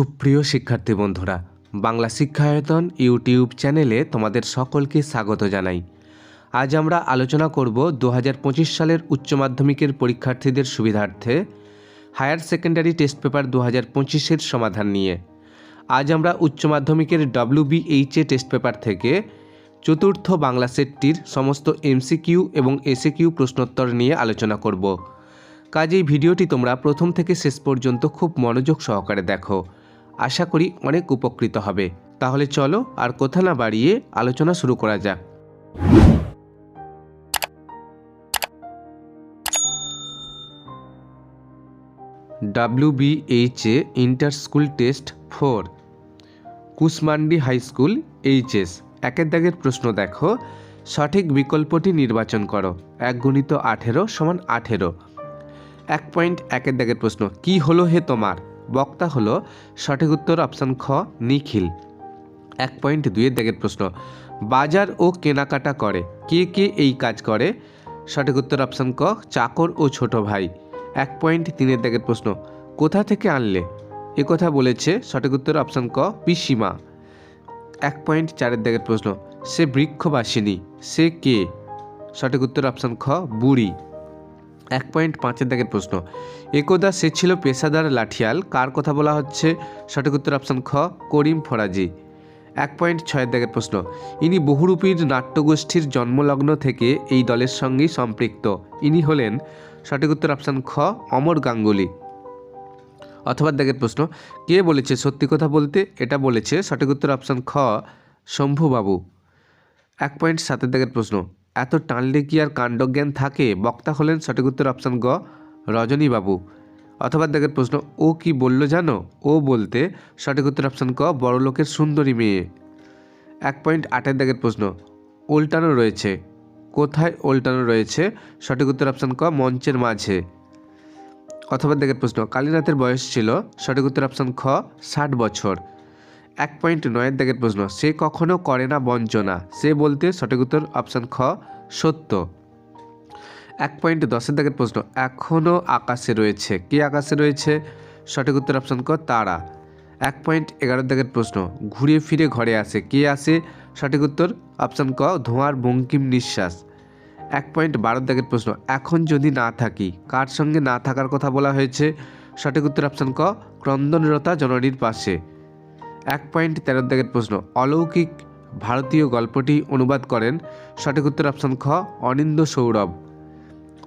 সুপ্রিয় শিক্ষার্থী বন্ধুরা, বাংলা শিক্ষায়তন ইউটিউব চ্যানেলে তোমাদের সকলকে স্বাগত জানাই। আজ আমরা আলোচনা করব দু হাজার পঁচিশ সালের উচ্চ মাধ্যমিকের পরীক্ষার্থীদের সুবিধার্থে হায়ার সেকেন্ডারি টেস্ট পেপার দু হাজার পঁচিশের সমাধান নিয়ে। আজ আমরা উচ্চ মাধ্যমিকের ডব্লিউবিএইচএ টেস্ট পেপার থেকে চতুর্থ বাংলা সেটটির সমস্ত এমসিকিউ এবং এসিকিউ প্রশ্নোত্তর নিয়ে আলোচনা করব। কাজেই ভিডিওটি তোমরা প্রথম থেকে শেষ পর্যন্ত খুব মনোযোগ সহকারে দেখো। আশা করি অনেক উপকৃত হবে। তাহলে চলো আর কথা না বাড়িয়ে আলোচনা শুরু করা যাক। WBHA inter school test four, Kushmandi high school HS একের দাগের প্রশ্ন দেখো। সঠিক বিকল্পটি নির্বাচন করো। এক গুণিত আঠেরো সমান আঠেরো। এক পয়েন্ট একের দাগের প্রশ্ন, কি হলো হে তোমার? বক্তা হলো সঠিক উত্তর অপশান খ, নিখিল। এক পয়েন্ট দুইয়ের দাগের প্রশ্ন, বাজার ও কেনাকাটা করে, কে কে এই কাজ করে? সঠিক উত্তর অপশান ক, চাকর ও ছোট ভাই। এক পয়েন্ট তিনের দাগের প্রশ্ন, কোথা থেকে আনলে? এ কথা বলেছে সঠিক উত্তর অপশান ক, পিসিমা। এক পয়েন্ট চারের দাগের প্রশ্ন, সে বৃক্ষবাসিনী, সে কে? সঠিক উত্তর অপশান খ, বুড়ি। এক পয়েন্ট পাঁচের দাগের প্রশ্ন। একদা সে ছিল পেশাদার লাঠিয়াল, কার কথা বলা হচ্ছে? সঠিক উত্তর অপশান খ, করিম ফরাজি। এক পয়েন্ট ছয়ের দাগের প্রশ্ন, ইনি বহুরূপীর নাট্যগোষ্ঠীর জন্মলগ্ন থেকে এই দলের সঙ্গেই সম্পৃক্ত। ইনি হলেন, সঠিক উত্তর অপশান খ, অমর গাঙ্গুলি। অথবা দাগের প্রশ্ন, কে বলেছে সত্যি কথা বলতে? এটা বলেছে সঠিক উত্তর অপশান খ, শম্ভুবাবু। এক পয়েন্ট সাতের দাগের প্রশ্ন এত টানলে কি আর কাণ্ডজ্ঞান থাকে? বক্তা হলেন সঠিক উত্তর অপশান গ, রজনীবাবু। অথবা দাগের প্রশ্ন, ও কি বলল জানো? ও বলতে সঠিক উত্তর অপশান ক, বড়লোকের সুন্দরী মেয়ে। এক পয়েন্ট আটের দাগের প্রশ্ন, উল্টানো রয়েছে। কোথায় উল্টানো রয়েছে? সঠিক উত্তর অপশান ক, মঞ্চের মাঝে। অথবা দেখের প্রশ্ন, কালীনাথের বয়স ছিল? সঠিক উত্তর অপশান খ, ষাট বছর। এক পয়েন্ট নয়ের দাগের প্রশ্ন, সে কখনো করে না বঞ্চনা? সে বলতে সঠিক উত্তর অপশান খ, সত্য। এক পয়েন্ট দশের দাগের প্রশ্ন এখনও আকাশে রয়েছে? কে আকাশে রয়েছে? সঠিক উত্তর অপশান ক, তারা। এক পয়েন্ট এগারো দাগের প্রশ্ন, ঘুরে ফিরে ঘরে আসে? কে আসে? সঠিক উত্তর অপশান ক, ধোঁয়ার বঙ্কিম নিঃশ্বাস। এক পয়েন্ট বারো দাগের প্রশ্ন, এখন যদি না থাকি, কার সঙ্গে না থাকার কথা বলা হয়েছে? সঠিক উত্তর অপশান ক, ক্রন্দনরতা জননীর পাশে। এক পয়েন্ট তেরো দাগের প্রশ্ন। অলৌকিক ভারতীয় গল্পটি অনুবাদ করেন সঠিক উত্তর অপশান খ অনিন্দ সৌরভ।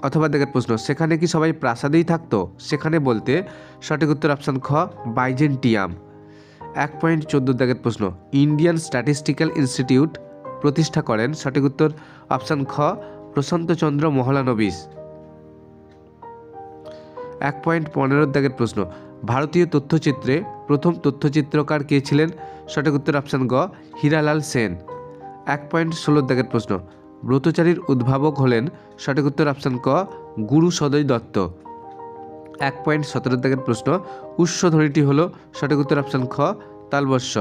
অথবা দেখের প্রশ্ন, সেখানে কি সবাই প্রাসাদেই থাকতো? সেখানে বলতে সঠিক উত্তর অপশান খ, বাইজেন্টিয়াম। এক পয়েন্ট চোদ্দ দাগের প্রশ্ন, ইন্ডিয়ান স্ট্যাটিস্টিক্যাল ইনস্টিটিউট প্রতিষ্ঠা করেন সঠিক উত্তর অপশান খ প্রশান্তচন্দ্র মহলানবিস এক পয়েন্ট পনেরো দাগের প্রশ্ন, ভারতীয় তথ্যচিত্রে প্রথম তথ্যচিত্রকার কে ছিলেন? সঠিক উত্তর অপশান গ, হীরালাল সেন। এক পয়েন্ট ষোলো দাগের প্রশ্ন, ব্রতচারীর উদ্ভাবক হলেন সঠিক উত্তর অপশান ক, গুরু সদয় দত্ত। এক পয়েন্ট সতেরো দাগের প্রশ্ন উৎসধ্বনিটি হল সঠিক উত্তর অপশান খ, তালবস্য।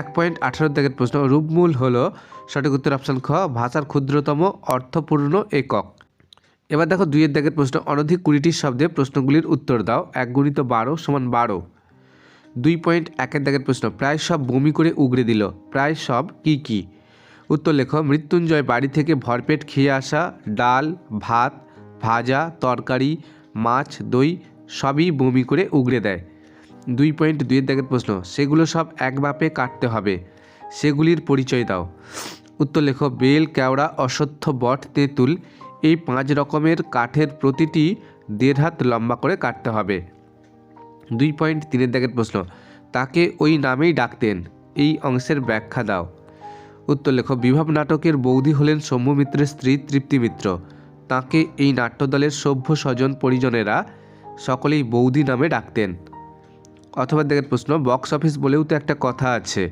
এক পয়েন্ট আঠারো দাগের প্রশ্ন, রূপমূল হল সঠিক উত্তর অপশান খ, ভাষার ক্ষুদ্রতম, অর্থপূর্ণ একক। এবার দেখো দুইয়ের দাগের প্রশ্ন, অনধিক কুড়িটির শব্দে প্রশ্নগুলির উত্তর দাও, এক গুণিত বারো সমান বারো। দুই পয়েন্ট একের দাগের প্রশ্ন, প্রায় সব বমি করে উগড়ে দিল, প্রায় সব কি কি? উত্তর লেখ, মৃত্যুঞ্জয় বাড়ি থেকে ভরপেট খেয়ে আসা, ডাল, ভাত, ভাজা, তরকারি, মাছ, দই, সবই বমি করে উগড়ে দেয়। দুই পয়েন্ট দুইয়ের দাগের প্রশ্ন, সেগুলো সব এক বাপে কাটতে হবে, সেগুলির পরিচয় দাও। উত্তর লেখ, বেল, কেওড়া, অশ্বত্থ বট, তেঁতুল এই পাঁচ রকমের কাঠের প্রতিটি দেড় হাত লম্বা করে কাটতে হবে। দুই পয়েন্ট তিনের দাগের প্রশ্ন, তাকে ওই নামেই ডাকতেন, এই অংশের ব্যাখ্যা দাও। উত্তর লেখ, বিভব নাটকের বৌদি হলেন সৌম্য মিত্রের স্ত্রী তৃপ্তি মিত্র। তাকে এই নাট্যদলের সভ্য স্বজন পরিজনেরা সকলেই বৌদি নামে ডাকতেন। অথবা দেখেন প্রশ্ন, বক্স অফিস বলেও তো একটা কথা আছে।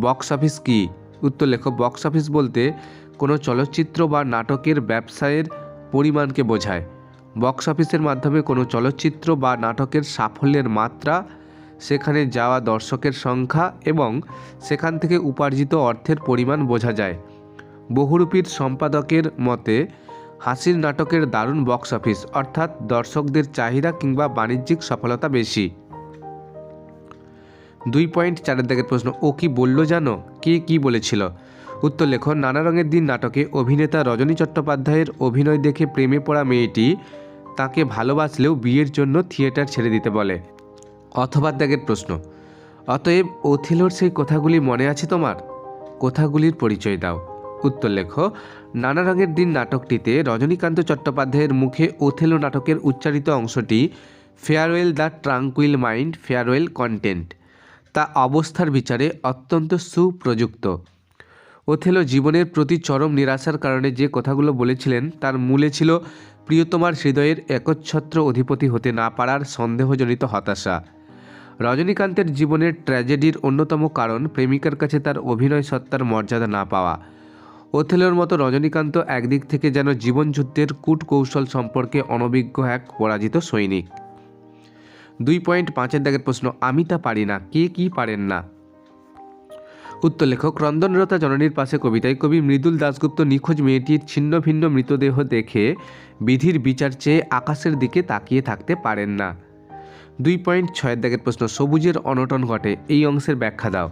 বক্স অফিস কি? উত্তর লেখ, বক্স অফিস বলতে কোনো চলচ্চিত্র বা নাটকের ব্যবসায়ের পরিমাণকে বোঝায়। বক্স অফিসের মাধ্যমে কোনো চলচ্চিত্র বা নাটকের সাফল্যের মাত্রা, সেখানে যাওয়া দর্শকের সংখ্যা এবং সেখান থেকে উপার্জিত অর্থের পরিমাণ বোঝা যায়। বহুরূপীর সম্পাদকের মতে, হাসির নাটকের দারুণ বক্স অফিস, অর্থাৎ দর্শকদের চাহিদা কিংবা বাণিজ্যিক সফলতা বেশি। দুই পয়েন্ট চারের দাগের প্রশ্ন, ও কি বলল জানো? কে কি বলেছিল? উত্তর লেখো নানা রঙের দিন নাটকে অভিনেতা রজনী চট্টোপাধ্যায়ের অভিনয় দেখে প্রেমে পড়া মেয়েটি তাকে ভালোবাসলেও বিয়ের জন্য থিয়েটার ছেড়ে দিতে বলে। অথবা দাগের প্রশ্ন, অতএব ওথেলোর সেই কথাগুলি মনে আছে তোমার? কথাগুলির পরিচয় দাও। উত্তর লেখো নানা রঙের দিন নাটকটিতে রজনীকান্ত চট্টোপাধ্যায়ের মুখে ওথেলো নাটকের উচ্চারিত অংশটি farewell the tranquil mind, farewell content তা অবস্থার বিচারে অত্যন্ত সুপ্রযুক্ত। ওথেলো জীবনের প্রতি চরম নিরাশার কারণে যে কথাগুলো বলেছিলেন, তার মূলে ছিল প্রিয়তমার হৃদয়ের একচ্ছত্র অধিপতি হতে না পারার সন্দেহজনিত হতাশা। রজনীকান্তের জীবনের ট্র্যাজেডির অন্যতম কারণ প্রেমিকার কাছে তার অভিনয় সত্তার মর্যাদা না পাওয়া। ওথেলোর মতো রজনীকান্ত একদিক থেকে যেন জীবনযুদ্ধের কূট কৌশল সম্পর্কে অনভিজ্ঞ এক পরাজিত সৈনিক। দুই পয়েন্ট পাঁচের দাগের প্রশ্ন, আমি তা পারি না, কে কি পারেন না? উত্তর লেখক ক্রন্দনরতা জননীর পাশে কবিতায় কবি মৃদুল দাশগুপ্ত নিখোঁজ মেয়েটির ছিন্ন ভিন্ন মৃতদেহ দেখে বিধির বিচার চেয়ে আকাশের দিকে তাকিয়ে থাকতে পারেন না। দুই পয়েন্ট ছয়ের দাগের প্রশ্ন, সবুজের অনটন ঘটে, এই অংশের ব্যাখ্যা দাও।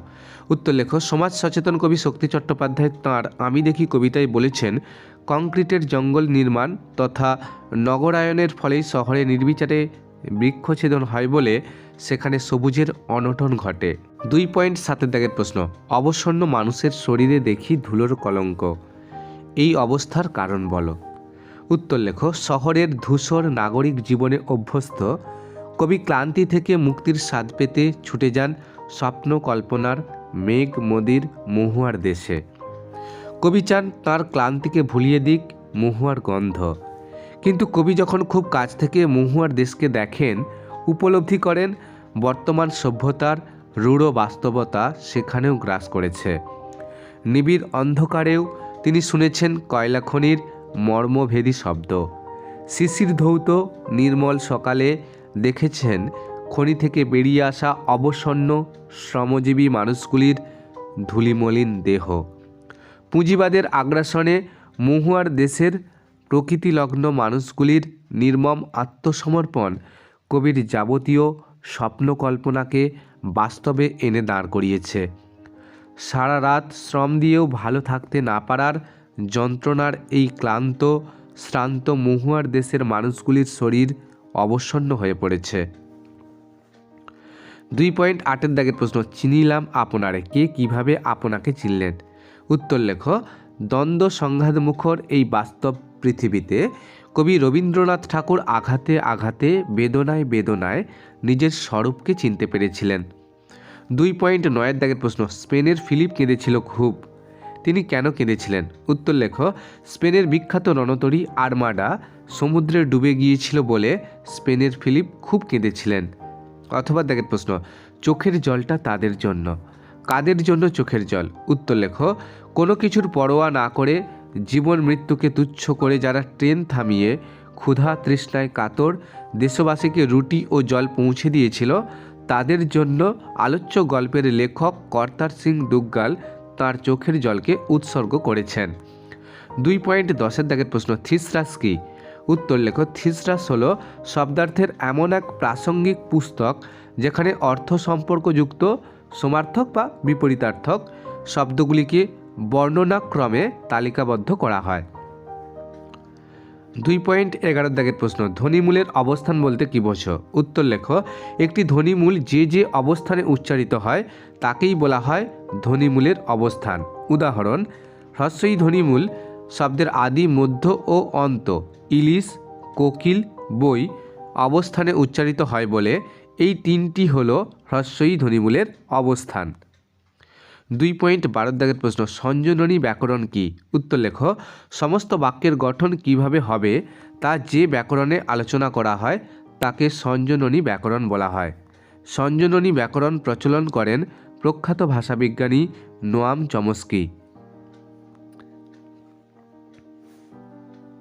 উত্তর লেখ সমাজ সচেতন কবি শক্তি চট্টোপাধ্যায় তাঁর আমি দেখি কবিতায় বলেছেন, কংক্রিটের জঙ্গল নির্মাণ তথা নগরায়নের ফলেই শহরে নির্বিচারে বৃক্ষছেদন হয় বলে সেখানে সবুজের অনটন ঘটে। দুই পয়েন্ট সাতের দাগের প্রশ্ন, অবসন্ন মানুষের শরীরে দেখি ধুলোর কলঙ্ক। এই অবস্থার কারণ বলো। উত্তর লেখ, শহরের ধূসর নাগরিক জীবনে অভ্যস্ত, কবি ক্লান্তি থেকে মুক্তির স্বাদ পেতে ছুটে যান স্বপ্ন কল্পনার মেঘ মদির মহুয়ার দেশে। কবি চান তাঁর ক্লান্তিকে ভুলিয়ে দিক মহুয়ার গন্ধ। কিন্তু কবি যখন খুব কাছ থেকে মহুয়ার দেশকে দেখেন, উপলব্ধি করেন, বর্তমান সভ্যতার রূঢ় বাস্তবতা সেখানেও গ্রাস করেছে। নিবিড় অন্ধকারেও তিনি শুনেছেন কয়লা খনির মর্মভেদী শব্দ। শিশির ধৌত নির্মল সকালে দেখেছেন খনি থেকে বেরিয়ে আসা অবসন্ন শ্রমজীবী মানুষগুলির ধুলিমলিন দেহ। পুঁজিবাদের আগ্রাসনে মহুয়ার দেশের প্রকৃতিলগ্ন মানুষগুলির নির্মম আত্মসমর্পণ কবির যাবতীয় স্বপ্ন কল্পনাকে বাস্তবে এনে দাঁড় করিয়েছে। সারা রাত শ্রম দিয়েও ভালো থাকতে না পারার যন্ত্রণার এই ক্লান্ত, শ্রান্ত মহুয়ার দেশের মানুষগুলির শরীর অবসন্ন হয়ে পড়েছে। দুই পয়েন্ট আটের দাগের প্রশ্ন, চিনিলাম আপনারে, কে কীভাবে আপনাকে চিনলেন? উত্তর লেখ, দ্বন্দ্ব সংঘাত মুখর এই বাস্তব পৃথিবীতে, কবি রবীন্দ্রনাথ ঠাকুর আঘাতে আঘাতে, বেদনায় বেদনায় নিজের স্বরূপকে চিনতে পেরেছিলেন। দুই পয়েন্ট নয়ের দাগের প্রশ্ন, স্পেনের ফিলিপ কেঁদেছিল খুব। তিনি কেন কেঁদেছিলেন? উত্তর লেখ, স্পেনের বিখ্যাত রণতরী আর্মাডা সমুদ্রে ডুবে গিয়েছিল বলে স্পেনের ফিলিপ খুব কেঁদেছিলেন। অথবা দেখেন প্রশ্ন, চোখের জলটা তাদের জন্য। কাদের জন্য চোখের জল? উত্তর লেখ, কোনো কিছুর পরোয়া না করে জীবন মৃত্যুকে তুচ্ছ করে যারা ট্রেন থামিয়ে ক্ষুধা তৃষ্ণায় কাতর দেশবাসীকে রুটি ও জল পৌঁছে দিয়েছিল, তাদের জন্য আলোচ্য গল্পের লেখক কর্তার সিং দুগ্গাল তার চোখের জলকে উৎসর্গ করেছেন। দুই পয়েন্ট দশের দাগের প্রশ্ন, থিসরাস কি? উত্তর লেখ, থিসরাস হল শব্দার্থের এমন এক প্রাসঙ্গিক পুস্তক যেখানে অর্থ সম্পর্কযুক্ত, সমার্থক বা বিপরীতার্থক শব্দগুলিকে বর্ণনাক্রমে তালিকাবদ্ধ করা হয়। দুই পয়েন্ট এগারো দাগের প্রশ্ন, ধ্বনিমূলের অবস্থান বলতে কী বোঝো? উত্তর লেখো, একটি ধ্বনিমূল যে যে অবস্থানে উচ্চারিত হয়, তাকেই বলা হয় ধ্বনিমূলের অবস্থান। উদাহরণ, হ্রস্বই ধ্বনিমূল, শব্দের আদি মধ্য ও অন্ত, ইলিশ, কোকিল, বই অবস্থানে উচ্চারিত হয় বলে, এই তিনটি হল হ্রস্বই ধ্বনিমূলের অবস্থান। দুই পয়েন্ট বারো দাগের প্রশ্ন, সঞ্জননী ব্যাকরণ কি? উত্তর লেখ, সমস্ত বাক্যের গঠন কীভাবে হবে তা যে ব্যাকরণে আলোচনা করা হয়, তাকে সঞ্জননী ব্যাকরণ বলা হয়। সঞ্জননী ব্যাকরণ প্রচলন করেন প্রখ্যাত ভাষাবিজ্ঞানী নোয়াম চমস্কি।